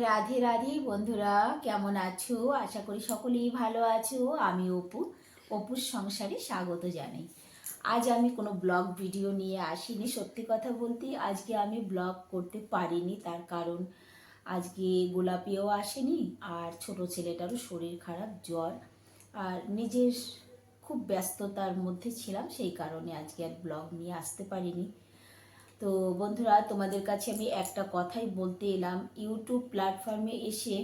রাধে রাধে। বন্ধুরা, কেমন আছো? আশা করি সকলেই ভালো আছো। আমি অপু, অপুর সংসারে স্বাগত জানাই। আজ আমি কোনো ব্লগ ভিডিও নিয়ে আসিনি, সত্যি কথা বলতে আজকে আমি ব্লগ করতে পারিনি, তার কারণ আজকে গোলাপিও আসেনি আর ছোট ছেলেটারও শরীর খারাপ, জ্বর আর নিজের খুব ব্যস্ততার মধ্যে ছিলাম, সেই কারণে আজকে আর ব্লগ নিয়ে আসতে পারিনি। তো বন্ধুরা, তোমাদের কাছে আমি একটা কথাই বলতে এলাম। ইউটিউব প্ল্যাটফর্মে এসে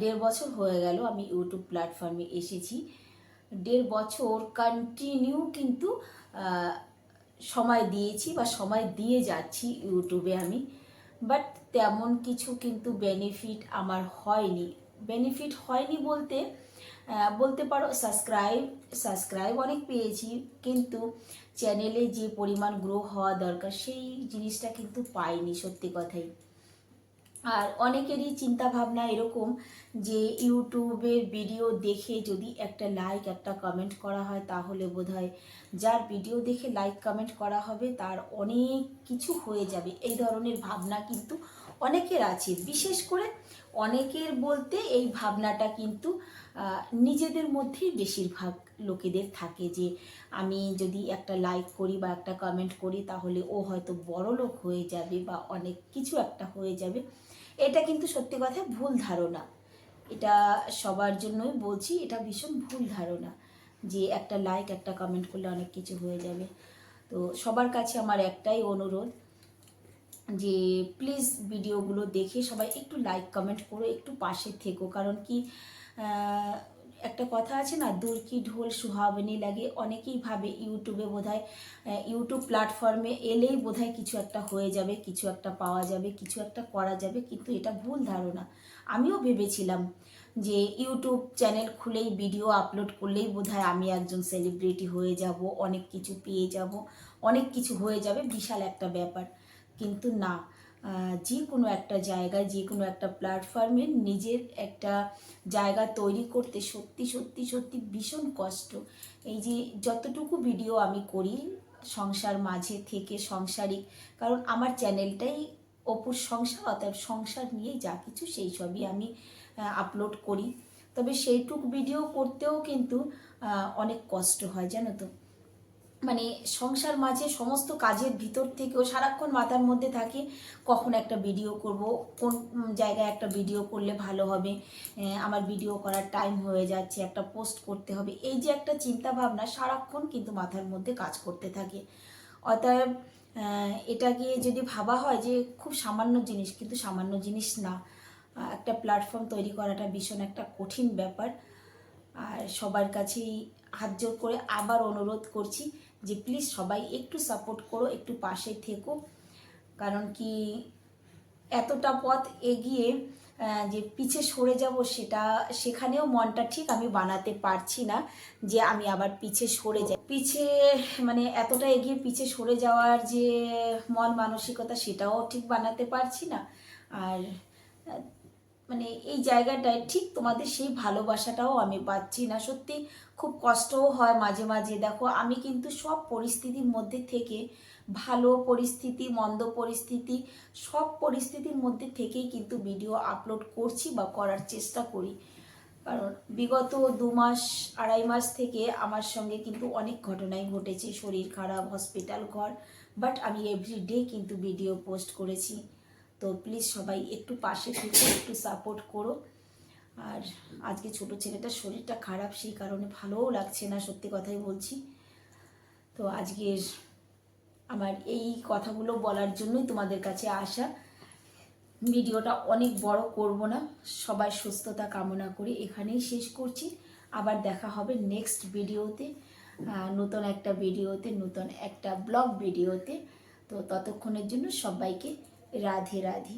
দেড় বছর হয়ে গেল আমি ইউটিউব প্ল্যাটফর্মে এসেছি। দেড় বছর কন্টিনিউ কিন্তু সময় দিয়েছি বা সময় দিয়ে যাচ্ছি ইউটিউবে আমি। বাট তেমন কিছু কিন্তু বেনিফিট আমার হয়নি। বেনিফিট হয়নি বলতে বলতে পারো সাবস্ক্রাইব সাবস্ক্রাইব অনেক পেয়েছি, কিন্তু চ্যানেলে যে পরিমাণ গ্রো হওয়া দরকার, সেই জিনিসটা কিন্তু পাইনি সত্যি কথাই। আর অনেকেরই চিন্তা ভাবনা এরকম যে ইউটিউবের ভিডিও দেখে যদি একটা লাইক একটা কমেন্ট করা হয়, তাহলে বোধহয় যার ভিডিও দেখে লাইক কমেন্ট করা হবে, তার অনেক কিছু হয়ে যাবে। এই ধরনের ভাবনা কিন্তু অনেকের আছে। বিশেষ করে অনেকের বলতে এই ভাবনাটা কিন্তু নিজেদের মধ্যেই বেশিরভাগ লোকেদের থাকে যে, আমি যদি একটা লাইক করি বা একটা কমেন্ট করি তাহলে ও হয়তো বড় লোক হয়ে যাবে বা অনেক কিছু একটা হয়ে যাবে। এটা কিন্তু সত্যি কথা ভুল ধারণা। এটা সবার জন্যই বলছি, এটা ভীষণ ভুল ধারণা যে একটা লাইক একটা কমেন্ট করলে অনেক কিছু হয়ে যাবে। তো সবার কাছে আমার একটাই অনুরোধ যে প্লিজ ভিডিওগুলো দেখে সবাই একটু লাইক কমেন্ট করো একটু পাশে থেকো। কারণ কি একটা কথা আছে না, দূর কি ঢোল সুহাবনি লাগে? অনেকেই ভাবে ইউটিউবে বোধহয় ইউটিউব প্ল্যাটফর্মে এলেই বোধহয় কিছু একটা হয়ে যাবে, কিছু একটা পাওয়া যাবে, কিছু একটা করা যাবে, কিন্তু এটা ভুল ধারণা। আমিও ভেবেছিলাম যে ইউটিউব চ্যানেল খুলেই ভিডিও আপলোড করলেই বোধহয় আমি একজন সেলিব্রিটি হয়ে যাব, অনেক কিছু পেয়ে যাব, অনেক কিছু হয়ে যাবে, বিশাল একটা ব্যাপার। কিন্তু না। যে কোনো একটা জায়গায় যে কোনো একটা প্ল্যাটফর্মে নিজের একটা জায়গা তৈরি করতে সত্যি সত্যি সত্যি ভীষণ কষ্ট। এই যে যতটুকু ভিডিও আমি করি সংসার মাঝে থেকে সংসারিক, কারণ আমার চ্যানেলটাই অপুর সংসার অর্থাৎ সংসার নিয়ে যা কিছু সেই সবই আমি আপলোড করি। তবে সেইটুক ভিডিও করতেও কিন্তু অনেক কষ্ট হয়, জানো তো? মানে সংসার মাঝে সমস্ত কাজের ভিতর থেকেও সারাক্ষণ মাথার মধ্যে থাকে, কখন একটা ভিডিও করব, কোন জায়গায় একটা ভিডিও করলে ভালো হবে আমার ভিডিও করার টাইম হয়ে যাচ্ছে, একটা পোস্ট করতে হবে, এই যে একটা চিন্তা ভাবনা সারাক্ষণ কিন্তু মাথার মধ্যে কাজ করতে থাকে। অতএব এটাকে যদি ভাবা হয় যে খুব সামান্য জিনিস, কিন্তু সামান্য জিনিস না, একটা প্ল্যাটফর্ম তৈরি করাটা ভীষণ একটা কঠিন ব্যাপার, আর সবার কাছেই হাত জোর করে আবার অনুরোধ করছি যে প্লিজ সবাই একটু সাপোর্ট করো, একটু পাশে থেকো। কারণ কি এতটা পথ এগিয়ে যে পিছে সরে যাব সেটা, সেখানেও মনটা ঠিক আমি বানাতে পারছি না যে আমি আবার পিছে সরে যাই। পিছে মানে এতটা এগিয়ে পিছে সরে যাওয়ার যে মন মানসিকতা সেটাও ঠিক বানাতে পারছি না। আর মানে এই জায়গাটায় ঠিক তোমাদের সেই ভালোবাসাটাও আমি পাচ্ছি না। সত্যি খুব কষ্টও হয় মাঝে মাঝে। দেখো, আমি কিন্তু সব পরিস্থিতির মধ্যে থেকে ভালো পরিস্থিতি, মন্দ পরিস্থিতি, সব পরিস্থিতির মধ্যে থেকেই কিন্তু ভিডিও আপলোড করছি বা করার চেষ্টা করি। কারণ বিগত দু মাস, আড়াই মাস থেকে আমার সঙ্গে কিন্তু অনেক ঘটনাই ঘটেছে। শরীর খারাপ, হসপিটাল, ঘর, বাট আমি এভরিডে কিন্তু ভিডিও পোস্ট করেছি। তো প্লিজ সবাই একটু পাশে থেকে একটু সাপোর্ট করো। আর আজকে ছোট ছেলেটার শরীরটা খারাপ, সেই কারণে ভালোও লাগছে না, সত্যি কথাই বলছি। তো আজকের আমার এই কথাগুলো বলার জন্যই তোমাদের কাছে আসা। ভিডিওটা অনেক বড় করব না সবাই সুস্থতা কামনা করে এখানেই শেষ করছি। আবার দেখা হবে নেক্সট ভিডিওতে নতুন একটা ভিডিওতে, নতুন একটা ব্লগ ভিডিওতে। তো ততক্ষণের জন্য সবাইকে রাধে রাধে